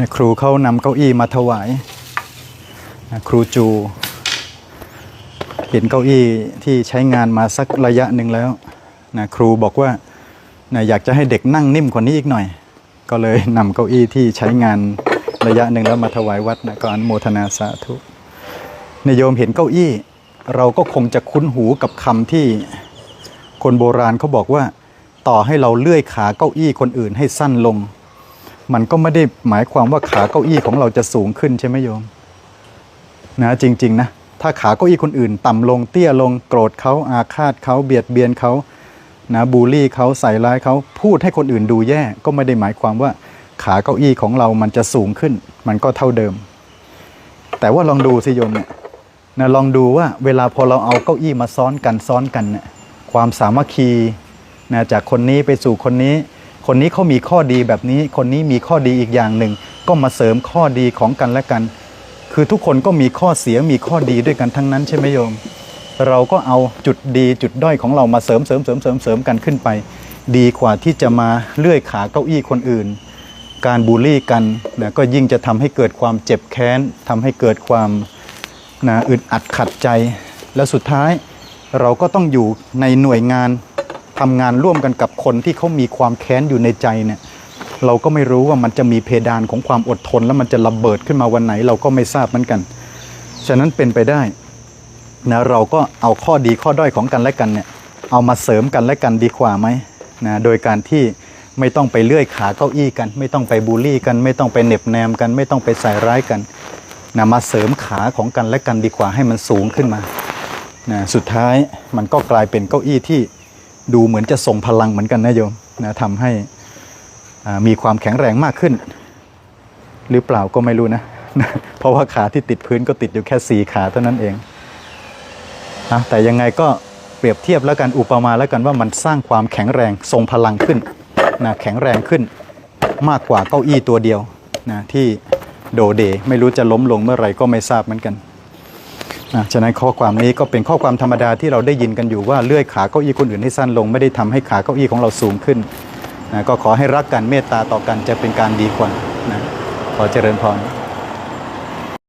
นะครูเขานำเก้าอี้มาถวายนะครูจูเห็นเก้าอี้ที่ใช้งานมาสักระยะหนึ่งแล้วนะครูบอกว่านะอยากจะให้เด็กนั่งนิ่มกว่านี้อีกหน่อย ก็เลยนำเก้าอี้ที่ใช้งานระยะหนึ่งแล้วมาถวายวัดนะก็อนุโมทนาสาธุนายโยมเห็นเก้าอี้ เราก็คงจะคุ้นหูกับคำที่คนโบราณเขาบอกว่า ต่อให้เราเลื่อยขาเก้าอี้คนอื่นให้สั้นลง มันก็ไม่ได้หมายความว่าขาเก้าอี้ของเราจะสูงขึ้นใช่ไหมโยมนะจริง ๆ นะ ถ้าขาเก้าอี้คนอื่น ต่ำลงเตี้ยลงโกรธเขาอาฆาตเขาเบียดเบียนเขานะบูลลี่เขาใส่ร้ายเขาพูดให้คนอื่นดูแย่ก็ไม่ได้หมายความว่าขาเก้าอี้ของเรามันจะสูงขึ้น มันก็เท่าเดิม แต่ว่าลองดูสิโยมเนี่ยนะลองดูว่าเวลาพอเราเอาเก้าอี้มาซ้อนกันซ้อนกันเนี่ยความสามัคคีนะจากคนนี้ไปสู่คนนี้ คนนี้เขามีข้อดีแบบนี้ คนนี้มีข้อดีอีกอย่างหนึ่ง ก็มาเสริมข้อดีของกันและกัน คือทุกคนก็มีข้อเสียมีข้อดีด้วยกันทั้งนั้นใช่ไหมโยม เราก็เอาจุดดีจุดด้อยของเรามาเสริมเสริมเสริมเสริมเสริมกันขึ้นไป ดีกว่าที่จะมาเลื่อยขาเก้าอี้คนอื่น การบูลลี่กันนะก็ยิ่งจะทำให้เกิดความเจ็บแค้นทำให้เกิดความนะอึดอัดขัดใจ แล้วสุดท้ายเราก็ต้องอยู่ในหน่วยงาน ทำงานร่วมกันกับคนที่เขามีความแค้นอยู่ในใจเนี่ยเราก็ไม่รู้ว่ามันจะมีเพดานของความอดทน แล้วมันจะระเบิดขึ้นมาวันไหน เราก็ไม่ทราบเหมือนกัน ฉะนั้นเป็นไปได้นะเราก็เอาข้อดีข้อด้อยของกันและกันเนี่ยเอามาเสริมกันและกันดีกว่าไหมนะโดยการที่ไม่ต้องไปเลื่อยขาเก้าอี้กัน ไม่ต้องไปบูลลี่กัน ไม่ต้องไปเหน็บแนมกัน ไม่ต้องไปใส่ร้ายกันนะมาเสริมขาของกันและกันดีกว่าให้มันสูงขึ้นมานะสุดท้ายมันก็กลายเป็นเก้าอี้ที่ ดูเหมือนจะทรงพลังเหมือนกันนะโยมนะทำให้มีความแข็งแรงมากขึ้น หรือเปล่าก็ไม่รู้นะ เพราะว่าขาที่ติดพื้นก็ติดอยู่แค่สี่ขาเท่านั้นเองนะแต่ยังไงก็เปรียบเทียบแล้วกันอุปมาแล้วกันว่ามันสร้างความแข็งแรงทรงพลังขึ้นนะแข็งแรงขึ้นมากกว่าเก้าอี้ตัวเดียวนะที่โดเดไม่รู้จะล้มลงเมื่อไหร่ก็ไม่ทราบเหมือนกัน นะฉะนั้นข้อความนี้ก็เป็นข้อความธรรมดาที่เราได้ยินกันอยู่ว่าเลื่อยขาเก้าอี้คนอื่นให้สั้นลง ไม่ได้ทำให้ขาเก้าอี้ของเราสูงขึ้นนะก็ขอให้รักกันเมตตาต่อกันจะเป็นการดีกว่านะขอเจริญพร